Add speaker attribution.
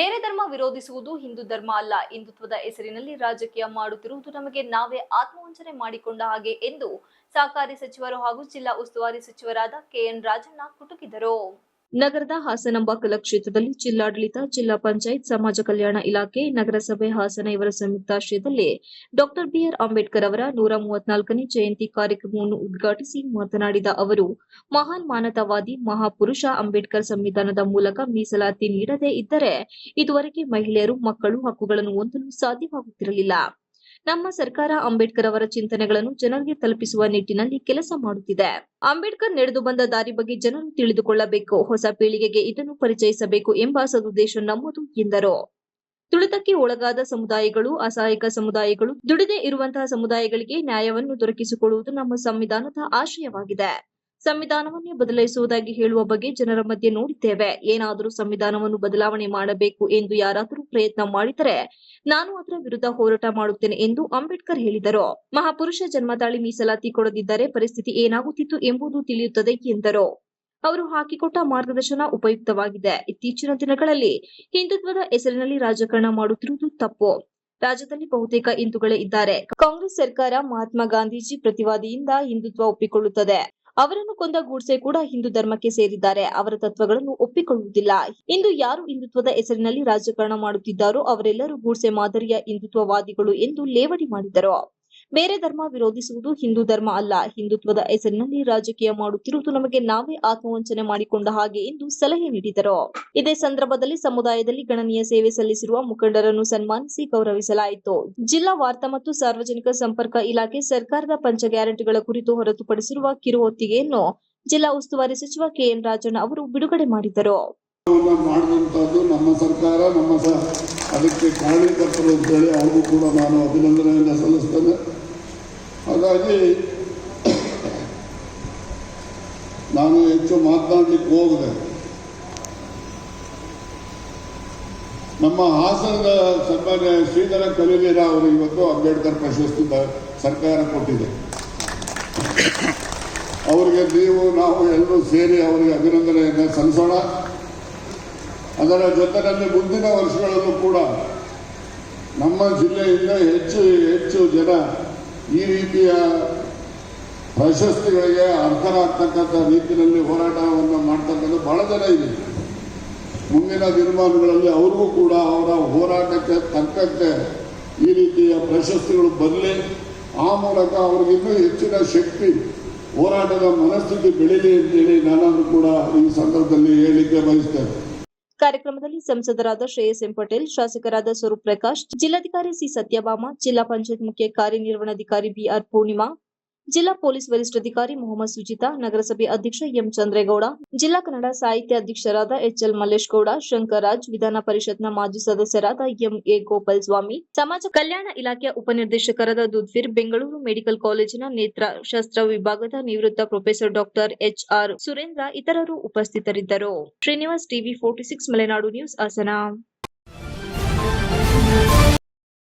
Speaker 1: ಬೇರೆ ಧರ್ಮ ವಿರೋಧಿಸುವುದು ಹಿಂದೂ ಧರ್ಮ ಅಲ್ಲ. ಹಿಂದುತ್ವದ ಹೆಸರಿನಲ್ಲಿ ರಾಜಕೀಯ ಮಾಡುತ್ತಿರುವುದು ನಮಗೆ ನಾವೇ ಆತ್ಮವಂಚನೆ ಮಾಡಿಕೊಂಡ ಹಾಗೆ ಎಂದು ಸಹಕಾರಿ ಸಚಿವರು ಹಾಗೂ ಜಿಲ್ಲಾ ಉಸ್ತುವಾರಿ ಸಚಿವರಾದ ಕೆಎನ್ ರಾಜಣ್ಣ ಕುಟುಕಿದರು. ನಗರದ ಹಾಸನಾಂಬ ಕಲಕ್ಷೇತ್ರದಲ್ಲಿ ಜಿಲ್ಲಾಡಳಿತ, ಜಿಲ್ಲಾ ಪಂಚಾಯತ್, ಸಮಾಜ ಕಲ್ಯಾಣ ಇಲಾಖೆ, ನಗರಸಭೆ, ಹಾಸನ ಇವರ ಸಂಯುಕ್ತಾಶ್ರಯದಲ್ಲಿ ಡಾಕ್ಟರ್ ಬಿಆರ್ ಅಂಬೇಡ್ಕರ್ ಅವರ ನೂರ ಮೂವತ್ನಾಲ್ಕನೇ ಜಯಂತಿ ಕಾರ್ಯಕ್ರಮವನ್ನು ಉದ್ಘಾಟಿಸಿ ಮಾತನಾಡಿದ ಅವರು, ಮಹಾನ್ ಮಾನವತಾವಾದಿ ಮಹಾಪುರುಷ ಅಂಬೇಡ್ಕರ್ ಸಂವಿಧಾನದ ಮೂಲಕ ಮೀಸಲಾತಿ ನೀಡದೇ ಇದ್ದರೆ ಇದುವರೆಗೆ ಮಹಿಳೆಯರು, ಮಕ್ಕಳು ಹಕ್ಕುಗಳನ್ನು ಹೊಂದಲು ಸಾಧ್ಯವಾಗುತ್ತಿರಲಿಲ್ಲ. ನಮ್ಮ ಸರ್ಕಾರ ಅಂಬೇಡ್ಕರ್ ಅವರ ಚಿಂತನೆಗಳನ್ನು ಜನರಿಗೆ ತಲುಪಿಸುವ ನಿಟ್ಟಿನಲ್ಲಿ ಕೆಲಸ ಮಾಡುತ್ತಿದೆ. ಅಂಬೇಡ್ಕರ್ ನಡೆದು ಬಂದ ದಾರಿ ಬಗ್ಗೆ ಜನರು ತಿಳಿದುಕೊಳ್ಳಬೇಕು, ಹೊಸ ಪೀಳಿಗೆಗೆ ಇದನ್ನು ಪರಿಚಯಿಸಬೇಕು ಎಂಬ ಸದುದ್ದೇಶ ನಮ್ಮದು ಎಂದರು. ತುಳಿತಕ್ಕೆ ಒಳಗಾದ ಸಮುದಾಯಗಳು, ಅಸಹಾಯಕ ಸಮುದಾಯಗಳು, ದುಡಿದೇ ಇರುವಂತಹ ಸಮುದಾಯಗಳಿಗೆ ನ್ಯಾಯವನ್ನು ದೊರಕಿಸಿಕೊಡುವುದು ನಮ್ಮ ಸಂವಿಧಾನದ ಆಶಯವಾಗಿದೆ. ಸಂವಿಧಾನವನ್ನೇ ಬದಲಾಯಿಸುವುದಾಗಿ ಹೇಳುವ ಬಗ್ಗೆ ಜನರ ಮಧ್ಯೆ ನೋಡಿದ್ದೇವೆ. ಏನಾದರೂ ಸಂವಿಧಾನವನ್ನು ಬದಲಾವಣೆ ಮಾಡಬೇಕು ಎಂದು ಯಾರಾದರೂ ಪ್ರಯತ್ನ ಮಾಡಿದರೆ ನಾನು ಅದರ ವಿರುದ್ಧ ಹೋರಾಟ ಮಾಡುತ್ತೇನೆ ಎಂದು ಅಂಬೇಡ್ಕರ್ ಹೇಳಿದರು. ಮಹಾಪುರುಷ ಜನ್ಮದಾಳಿ ಮೀಸಲಾತಿ ಕೊಡದಿದ್ದರೆ ಪರಿಸ್ಥಿತಿ ಏನಾಗುತ್ತಿತ್ತು ಎಂಬುದು ತಿಳಿಯುತ್ತದೆ ಎಂದರು. ಅವರು ಹಾಕಿಕೊಟ್ಟ ಮಾರ್ಗದರ್ಶನ ಉಪಯುಕ್ತವಾಗಿದೆ. ಇತ್ತೀಚಿನ ದಿನಗಳಲ್ಲಿ ಹಿಂದುತ್ವದ ಹೆಸರಿನಲ್ಲಿ ರಾಜಕಾರಣ ಮಾಡುತ್ತಿರುವುದು ತಪ್ಪು. ರಾಜ್ಯದಲ್ಲಿ ಬಹುತೇಕ ಹಿಂದೂಗಳೇ ಇದ್ದಾರೆ. ಕಾಂಗ್ರೆಸ್ ಸರ್ಕಾರ ಮಹಾತ್ಮ ಗಾಂಧೀಜಿ ಪ್ರತಿವಾದಿಯಿಂದ ಹಿಂದುತ್ವ ಒಪ್ಪಿಕೊಳ್ಳುತ್ತದೆ. ಅವರನ್ನು ಕೊಂದ ಗೂಡ್ಸೆ ಕೂಡ ಹಿಂದೂ ಧರ್ಮಕ್ಕೆ ಸೇರಿದ್ದಾರೆ. ಅವರ ತತ್ವಗಳನ್ನು ಒಪ್ಪಿಕೊಳ್ಳುವುದಿಲ್ಲ. ಇಂದು ಯಾರು ಹಿಂದುತ್ವದ ಹೆಸರಿನಲ್ಲಿ ರಾಜಕಾರಣ ಮಾಡುತ್ತಿದ್ದಾರೋ ಅವರೆಲ್ಲರೂ ಗೂಡ್ಸೆ ಮಾದರಿಯ ಹಿಂದುತ್ವವಾದಿಗಳು ಎಂದು ಲೇವಡಿ ಮಾಡಿದರು. ಬೇರೆ ಧರ್ಮ ವಿರೋಧಿಸುವುದು ಹಿಂದೂ ಧರ್ಮ ಅಲ್ಲ. ಹಿಂದುತ್ವದ ಹೆಸರಿನಲ್ಲಿ ರಾಜಕೀಯ ಮಾಡುತ್ತಿರುವುದು ನಮಗೆ ನಾವೇ ಆತ್ಮವಂಚನೆ ಮಾಡಿಕೊಂಡ ಹಾಗೆ ಎಂದು ಸಲಹೆ ನೀಡಿದರು. ಇದೇ ಸಂದರ್ಭದಲ್ಲಿ ಸಮುದಾಯದಲ್ಲಿ ಗಣನೀಯ ಸೇವೆ ಸಲ್ಲಿಸಿರುವ ಮುಖಂಡರನ್ನು ಸನ್ಮಾನಿಸಿ ಗೌರವಿಸಲಾಯಿತು. ಜಿಲ್ಲಾ ವಾರ್ತಾ ಮತ್ತು ಸಾರ್ವಜನಿಕ ಸಂಪರ್ಕ ಇಲಾಖೆ ಸರ್ಕಾರದ ಪಂಚ ಗ್ಯಾರಂಟಿಗಳ ಕುರಿತು ಹೊರತುಪಡಿಸಿರುವ ಕಿರು ಹೊತ್ತಿಗೆಯನ್ನು ಜಿಲ್ಲಾ ಉಸ್ತುವಾರಿ ಸಚಿವ ಕೆಎನ್ ರಾಜಣ್ಣ ಅವರು ಬಿಡುಗಡೆ ಮಾಡಿದರು.
Speaker 2: ಮಾಡಿದಂಥದ್ದು ನಮ್ಮ ಸರ್ಕಾರ, ನಮ್ಮ ಸ, ಅದಕ್ಕೆ ಕಾರಣೀಕರ್ತರು ಅಂತೇಳಿ ಅವ್ರಿಗೂ ಕೂಡ ನಾನು ಅಭಿನಂದನೆಯನ್ನು ಸಲ್ಲಿಸ್ತೇನೆ. ಹಾಗಾಗಿ ನಾನು ಹೆಚ್ಚು ಮಾತನಾಡಲಿಕ್ಕೆ ಹೋಗದೆ, ನಮ್ಮ ಹಾಸನದ ಸನ್ಮಾನ್ಯ ಶ್ರೀಧರ ಕಲಿವೀರ ಅವರು ಇವತ್ತು ಅಂಬೇಡ್ಕರ್ ಪ್ರಶಸ್ತಿ ಸರ್ಕಾರ ಕೊಟ್ಟಿದೆ. ಅವರಿಗೆ ನೀವು, ನಾವು ಎಲ್ಲರೂ ಸೇರಿ ಅವರಿಗೆ ಅಭಿನಂದನೆಯನ್ನು ಸಲ್ಲಿಸೋಣ. ಅದರ ಜೊತೆಯಲ್ಲಿ ಮುಂದಿನ ವರ್ಷಗಳಲ್ಲೂ ಕೂಡ ನಮ್ಮ ಜಿಲ್ಲೆಯಿಂದ ಹೆಚ್ಚು ಹೆಚ್ಚು ಜನ ಈ ರೀತಿಯ ಪ್ರಶಸ್ತಿಗಳಿಗೆ ಅರ್ಥರಾಗ್ತಕ್ಕಂಥ ರೀತಿಯಲ್ಲಿ ಹೋರಾಟವನ್ನು ಮಾಡ್ತಕ್ಕಂಥ ಬಹಳ ಜನ ಇದೆ. ಮುಂದಿನ ದಿನಮಾನಗಳಲ್ಲಿ ಅವ್ರಿಗೂ ಕೂಡ ಅವರ ಹೋರಾಟಕ್ಕೆ ತಕ್ಕಂತೆ ಈ ರೀತಿಯ ಪ್ರಶಸ್ತಿಗಳು ಬರಲಿ. ಆ ಮೂಲಕ ಅವ್ರಿಗೆ ಇನ್ನೂ ಹೆಚ್ಚಿನ ಶಕ್ತಿ, ಹೋರಾಟದ ಮನಸ್ಥಿತಿ ಬೆಳೀಲಿ ಅಂತೇಳಿ ನಾನು ಕೂಡ ಈ ಸಂದರ್ಭದಲ್ಲಿ ಹೇಳಿಕೆ ಬಯಸ್ತೇನೆ.
Speaker 1: ಕಾರ್ಯಕ್ರಮದಲ್ಲಿ ಸಂಸದರಾದ ಶ್ರೇಯಸ್ ಎಂ ಪಟೇಲ್ ಶಾಸಕರಾದ ಸ್ವರೂಪ್ ಪ್ರಕಾಶ್, ಜಿಲ್ಲಾಧಿಕಾರಿ ಸಿ ಸತ್ಯಭಾಮ, ಜಿಲ್ಲಾ ಪಂಚಾಯತ್ ಮುಖ್ಯ ಕಾರ್ಯನಿರ್ವಹಣಾಧಿಕಾರಿ ಬಿಆರ್ ಪೂರ್ಣಿಮಾ ಜಿಲ್ಲಾ ಪೊಲೀಸ್ ವರಿಷ್ಠಾಧಿಕಾರಿ ಮೊಹಮ್ಮದ್ ಸುಜಿತಾ, ನಗರಸಭೆ ಅಧ್ಯಕ್ಷ ಎಂ ಚಂದ್ರೇಗೌಡ, ಜಿಲ್ಲಾ ಕನ್ನಡ ಸಾಹಿತ್ಯ ಅಧ್ಯಕ್ಷರಾದ ಎಚ್ಎಲ್ ಮಲ್ಲೇಶ್ ಗೌಡ ಶಂಕರರಾಜ್, ವಿಧಾನ ಪರಿಷತ್ನ ಮಾಜಿ ಸದಸ್ಯರಾದ ಎಂ ಎ ಗೋಪಾಲ್ ಸ್ವಾಮಿ ಸಮಾಜ ಕಲ್ಯಾಣ ಇಲಾಖೆಯ ಉಪನಿರ್ದೇಶಕರಾದ ದುದ್ವೀರ್, ಬೆಂಗಳೂರು ಮೆಡಿಕಲ್ ಕಾಲೇಜಿನ ನೇತ್ರ ಶಸ್ತ್ರ ವಿಭಾಗದ ನಿವೃತ್ತ professor doctor H R Surendra, ಇತರರು ಉಪಸ್ಥಿತರಿದ್ದರು. Srinivas TV forty six, Malenadu news, Hassan.